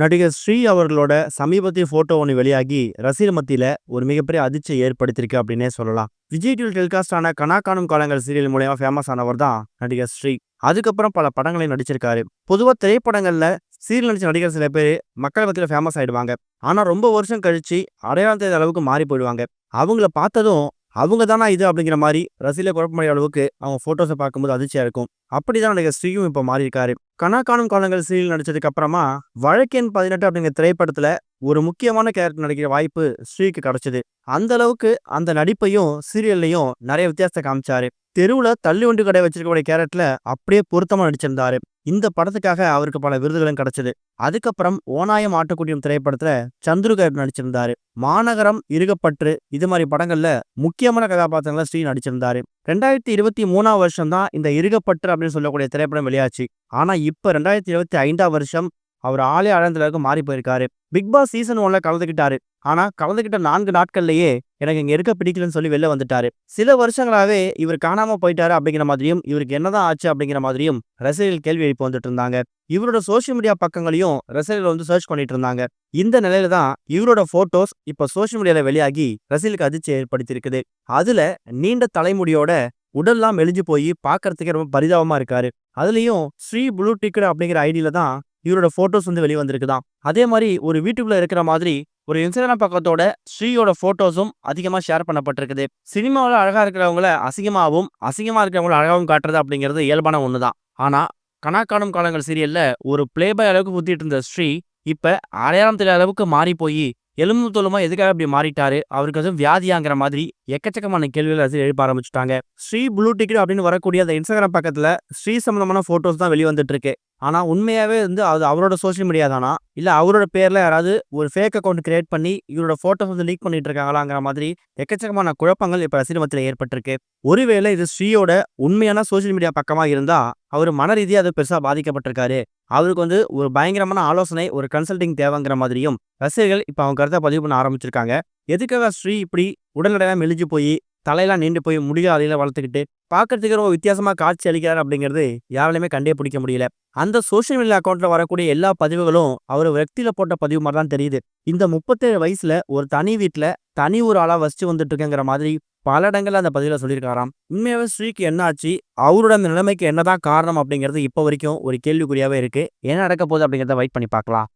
நடிகர் ஸ்ரீ அவர்களோட சமீபத்திய போட்டோ ஒன்று வெளியாகி ரசிகர் மத்தியில ஒரு மிகப்பெரிய அதிர்ச்சியை ஏற்படுத்தியிருக்கு அப்படின்னே சொல்லலாம். விஜய் டிவி டெலிகாஸ்ட் ஆன கனா காணும் காலங்கள் சீரியல் மூலயமா ஃபேமஸ் ஆனவர் தான் நடிகர் ஸ்ரீ. அதுக்கப்புறம் பல படங்களை நடிச்சிருக்காரு. பொதுவாக திரைப்படங்கள்ல சீரியல் நடிச்ச நடிகர் சில பேர் மக்கள் மத்தியில் ஃபேமஸ் ஆயிடுவாங்க. ஆனால் ரொம்ப வருஷம் கழிச்சு அடையாளம் தெரியாத அளவுக்கு மாறி போயிடுவாங்க. அவங்கள பார்த்ததும் அவங்க தானா இது? அப்படிங்கிற மாதிரி ரசிகர்களை குழப்பமடைய அளவுக்கு அவங்க ஃபோட்டோஸை பார்க்கும்போது அதிர்ச்சியா இருக்கும். அப்படிதான் நடிகர் ஸ்ரீயும் இப்போ மாறியிருக்காரு. கனா காணும் காலங்கள் சீரியல் நடிச்சதுக்கு அப்புறமா வழக்கெண் பதினெட்டு அப்படிங்கிற திரைப்படத்துல ஒரு முக்கியமான கேரக்டர் நடிக்கிற வாய்ப்பு ஸ்ரீக்கு கிடைச்சது. அந்த அளவுக்கு அந்த நடிப்பையும் சீரியல்லையும் நிறைய வித்தியாசத்தை காமிச்சாரு. தெருவுல தள்ளி ஒன்று கடை வச்சிருக்கக்கூடிய கேரக்டர்ல அப்படியே பொருத்தமா நடிச்சிருந்தாரு. இந்த படத்துக்காக அவருக்கு பல விருதுகளும் கிடைச்சது. அதுக்கப்புறம் ஓநாயம் ஆட்டக்கூடியும் திரைப்படத்துல சந்துரு கேரக்டர் நடிச்சிருந்தாரு. மாநகரம் இருகப்பற்று இது மாதிரி படங்கள்ல முக்கியமான கதாபாத்திரங்களை ஸ்ரீ நடிச்சிருந்தாரு. ரெண்டாயிரத்தி இருபத்தி மூணாம் வருஷம் தான் இந்த இருகப்பற்று அப்படின்னு சொல்லக்கூடிய திரைப்படம் வெளியாச்சு. ஆனா இப்ப ரெண்டாயிரத்தி இருபத்தி ஐந்தாம் வருஷம் அவர் ஆளே அழந்தளவுக்கு மாறி போயிருக்காரு. பிக் பாஸ் சீசன் ஒன்ல கலந்துக்கிட்டாரு ஆனா கலந்துக்கிட்ட நான்கு நாட்கள்லயே எனக்கு இங்க இருக்க பிடிக்கலன்னு சொல்லி வெளில வந்துட்டாரு. சில வருஷங்களாவே இவர் காணாம போயிட்டாரு அப்படிங்கிற மாதிரியும் இவருக்கு என்னதான் ஆச்சு அப்படிங்கிற மாதிரியும் ரசிகர்கள் கேள்வி எழுப்பி வந்துட்டு இருந்தாங்க. இவரோட சோஷியல் மீடியா பக்கங்களையும் ரசிகர்கள் வந்து சர்ச் பண்ணிட்டு இருந்தாங்க. இந்த நிலையில தான் இவரோட போட்டோஸ் இப்ப சோஷியல் மீடியால வெளியாகி ரசிகர்களுக்கு அதிர்ச்சி ஏற்படுத்தியிருக்குது. அதுல நீண்ட தலைமுடியோட உடல்லாம் எழிஞ்சு போய் பார்க்கறதுக்கே ரொம்ப பரிதாபமா இருக்காரு. அதுலயும் ஸ்ரீ ப்ளூ டிக்கெட் அப்படிங்கிற ஐடியில தான் இவரோட ஃபோட்டோஸ் வந்து வெளியே வந்திருக்குதான் அதே மாதிரி ஒரு வீட்டுக்குள்ள இருக்கிற மாதிரி ஒரு இன்ஸ்டாகிராம் பக்கத்தோட ஸ்ரீயோட போட்டோஸும் அதிகமா ஷேர் பண்ணப்பட்டிருக்குது. சினிமாவில் அழகா இருக்கிறவங்கள அசிங்கமாகவும் அசிங்கமா இருக்கிறவங்கள அழகாகவும் காட்டுறது அப்படிங்கிறது இயல்பான ஒண்ணுதான். ஆனா கணக்காணும் காலங்கள் சீரியல்ல ஒரு பிளேபாய் அளவுக்கு ஊத்திட்டு இருந்த ஸ்ரீ இப்ப அடையாளம் தெரியாத அளவுக்கு மாறி போய் எலும்பு தோலுமா எதுக்காக அப்படி மாறிட்டாரு? அவருக்கு அதுவும் வியாதியாங்கிற மாதிரி எக்கச்சக்கமான கேள்விகள் அது எழுப்ப ஆரம்பிச்சுட்டாங்க. ஸ்ரீ ப்ளூ டிக்கெட் அப்படின்னு வரக்கூடிய அந்த இன்ஸ்டாகிராம் பக்கத்துல ஸ்ரீ சம்பந்தமான போட்டோஸ் தான் வெளிவந்துட்டு இருக்கு ஆனா உண்மையாவே வந்து அது அவரோட சோஷியல் மீடியா தானா? இல்ல அவரோட பேர்ல யாராவது ஒரு ஃபேக் அக்கௌண்ட் கிரியேட் பண்ணி இவரோட போட்டோஸ் வந்து லீக் பண்ணிட்டு இருக்காங்களாங்கிற மாதிரி எக்கச்சக்கமான குழப்பங்கள் இப்ப ரசிகமத்தில் ஏற்பட்டிருக்கு. ஒருவேளை இது ஸ்ரீயோட உண்மையான சோஷியல் மீடியா பக்கமா இருந்தா அவர் மன ரீதியாக அது பெருசா பாதிக்கப்பட்டிருக்காரு. அவருக்கு வந்து ஒரு பயங்கரமான ஆலோசனை ஒரு கன்சல்டிங் தேவைங்கிற மாதிரியும் ரசிகர்கள் இப்போ அவங்க கருத்தை பதிவு பண்ண ஆரம்பிச்சிருக்காங்க. எதுக்காக ஸ்ரீ இப்படி உடல்நடையெல்லாம் மெலிஞ்சு போய் தலையெல்லாம் நீண்டு போய் முடியும் அதையெல்லாம் வளர்த்துக்கிட்டு பார்க்கறதுக்கு ரொம்ப வித்தியாசமாக காட்சி அளிக்கிறார் அப்படிங்கிறது யாராலையுமே கண்டே பிடிக்க முடியல. அந்த சோஷியல் மீடியா அக்கௌண்ட்டில் வரக்கூடிய எல்லா பதிவுகளும் அவர் வெக்தியில போட்ட பதிவு மாதிரி தான் தெரியுது. இந்த முப்பத்தேழு வயசில் ஒரு தனி வீட்டில் தனி ஒரு ஆளா வசிச்சு வந்துட்டு மாதிரி பல இடங்களில் அந்த பதிவில் சொல்லியிருக்காராம். உண்மையாவே ஸ்ரீக்கு என்ன ஆச்சு? அவரோட அந்த நிலைமைக்கு என்னதான் காரணம் அப்படிங்கிறது இப்போ வரைக்கும் ஒரு கேள்விக்குறியாகவே இருக்குது என்ன நடக்க போகுது அப்படிங்கிறத வெயிட் பண்ணி பார்க்கலாம்.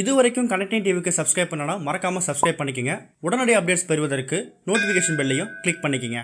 இதுவரைக்கும் கனெக்டிங் டிவிக்கு சப்ஸ்கிரைப் பண்ணனா மறக்காமல் சப்ஸ்கிரைப் பண்ணிக்கங்க. உடனடி அப்டேட்ஸ் பெறுவதற்கு நோட்டிஃபிகேஷன் பெல்லையும் கிளிக் பண்ணிக்கங்க.